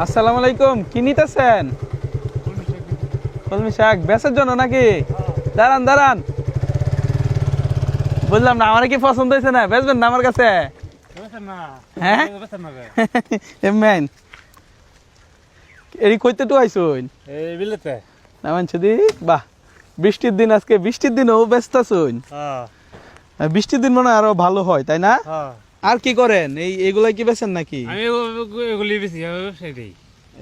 আসসালামু আলাইকুম কি নিতেছেন? কলমি শাক বেচার জন্য নাকি? দাঁড়ান দাঁড়ান। বুঝলাম না আমার কি পছন্দ হয়েছে না? বেচবেন না আমার কাছে? হ্যাঁ? এমেন এরি কইতে তো আইসুন এই বিলেতে। না মানছে দি? বাহ বৃষ্টির দিন আজকে বৃষ্টির দিনও ব্যস্ত আছুন। হ্যাঁ। বৃষ্টির দিন মনে হয় আরও ভালো হয় তাই না? হ্যাঁ। আর কি করেন? এই এগুলা কি বেচেন নাকি? আমি এগুলি বেশি ব্যবসায়ী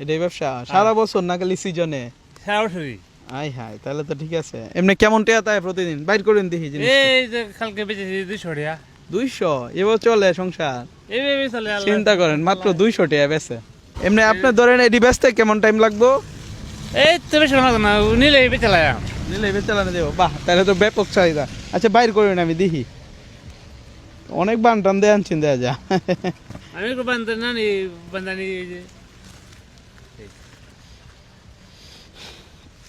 এটাই ব্যবসা? সারা বছর না খালি সিজনে সারা বছরই। আই হাই তাহলে তো ঠিক আছে। এমনি কেমন টেয়া তাই প্রতিদিন? বাইর করেন দেখি জিনিস এই যে কালকে বেঁচেছি দুইশো টাকা দুইশো? এবার চলে সংসার? এইভাবে চলে। চিন্তা করেন মাত্র দুইশো টিয়া বেচে। এমনি আপনি ধরেন এটি বেচতে কেমন টাইম লাগবো? এই তো বেশি ভালো না নিলে বেঁচে নিলে বেচালানো দেবো বাহ তাহলে তো ব্যাপক চাহিদা। আচ্ছা বাইর করেন আমি দেখি। অনেক বান টান দেয় আনছেন দেয়া যা। আমি একটু বান্ধব নানি বান্ধানি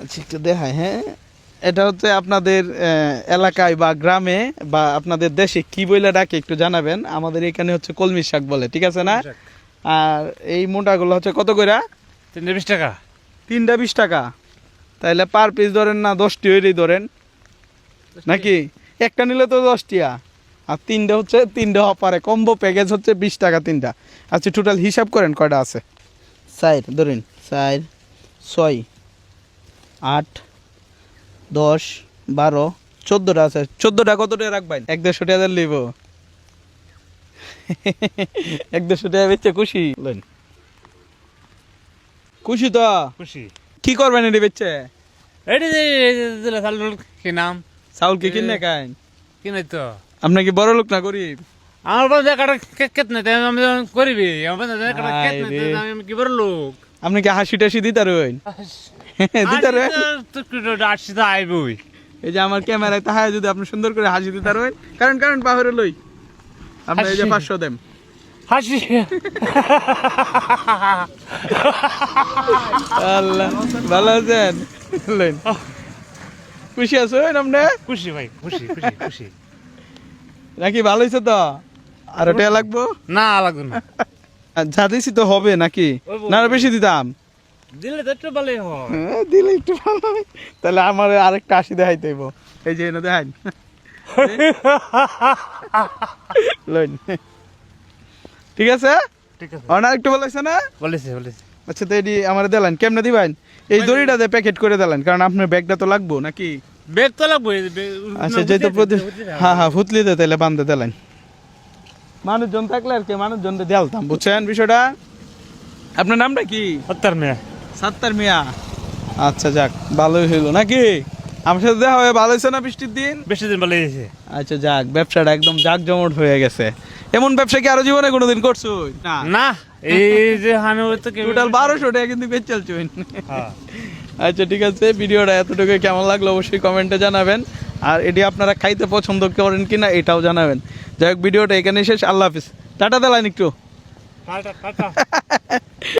আচ্ছা একটু দেখায় হ্যাঁ? এটা হচ্ছে আপনাদের এলাকায় বা গ্রামে বা আপনাদের দেশে কি বলে ডাকে একটু জানাবেন। আমাদের এখানে হচ্ছে কলমি শাক বলে ঠিক আছে না? আর এই মোটাগুলো হচ্ছে কত কইরা? তিনটে বিশ টাকা। তিনটা বিশ টাকা। তাইলে পার পিস ধরেন না দশটি হইলেই ধরেন। নাকি? একটা নিলে তো দশটিয়া। আর তিনটা হচ্ছে তিনটা অপারে কম্বো প্যাকেজ হচ্ছে বিশ টাকা তিনটা। আচ্ছা টোটাল হিসাব করেন কয়টা আছে? চার ধরেন চার ছয় আট দশ বারো চোদ্দোটা আছে। চোদ্দোটা কতটা রাখবেন? এক দেড়শো টাকা লিব এক দেড়শো টাকা বেচে খুশি? খুশি তো? খুশি। কি করবেন এটি বেচে? নাম? চাউল কি কিনে খান কি নাই তো। আপনার কি বড় লোক না গরিব? আমার বান্ধব কাটা কেত নাই তাই আমি করিবি আমার কাটা কেত। তাই আমি কি বড় লোক? আপনি কি হাসি টাসি দিতে রইন দিতে রইন আসছি তো আইবই। এই যে আমার ক্যামেরায় তাহায় যদি আপনি সুন্দর করে হাসি দিতে রইন কারণ কারণ পাহরে লই। আপনি এই যে হাসি। পাঁচশো দেন। হাসি। আল্লাহ ভালো আছেন? লইন। খুশি আছেন আপনি? খুশি ভাই খুশি খুশি খুশি। নাকি ভালো হয়েছে তো? আর ওটা লাগবো? না লাগবে না। যা দিছি তো হবে নাকি? না বেশি দিতাম। দিলে তো একটু ভালোই হয়। হ্যাঁ, দিলে একটু ভালো হয়। তাহলে আমার আরেকটা আশি হইব। এই যে এনে লইন। ঠিক আছে? ঠিক আছে। অনার একটু বলেছে না? বলেছে বলেছে। আচ্ছা তো এটি আমার দেলেন। কেমনে দিবেন? এই দড়িটাতে প্যাকেট করে দিলেন। কারণ আপনার ব্যাগটা তো লাগবো নাকি? বেগ তো লাগবে আচ্ছা যেহেতু প্রতি হ্যাঁ হ্যাঁ ফুতলিতে তাহলে বান্ধে দিলেন মানুষজন থাকলে আর কি মানুষজন দেলতাম বুঝছেন বিষয়টা? আপনার নামটা কি? সত্তর মেয়ে। সাত্তার মিয়া। আচ্ছা যাক ভালোই হইল নাকি? আমার সাথে দেখা হয়ে ভালো হয়েছে না বৃষ্টির দিন? বেশি দিন ভালো হয়েছে। আচ্ছা যাক ব্যবসাটা একদম জাকজমট হয়ে গেছে। এমন ব্যবসা কি আরও জীবনে কোনোদিন করছ না? না। এই যে তো টোটাল বারোশো টাকা কিন্তু হ্যাঁ। আচ্ছা ঠিক আছে ভিডিওটা এতটুকু কেমন লাগল অবশ্যই কমেন্টে জানাবেন। আর এটি আপনারা খাইতে পছন্দ করেন কিনা এটাও জানাবেন। যাই হোক ভিডিওটা এখানে শেষ। আল্লাহ হাফিজ। টাটা দেলাইন একটু। Tata tata.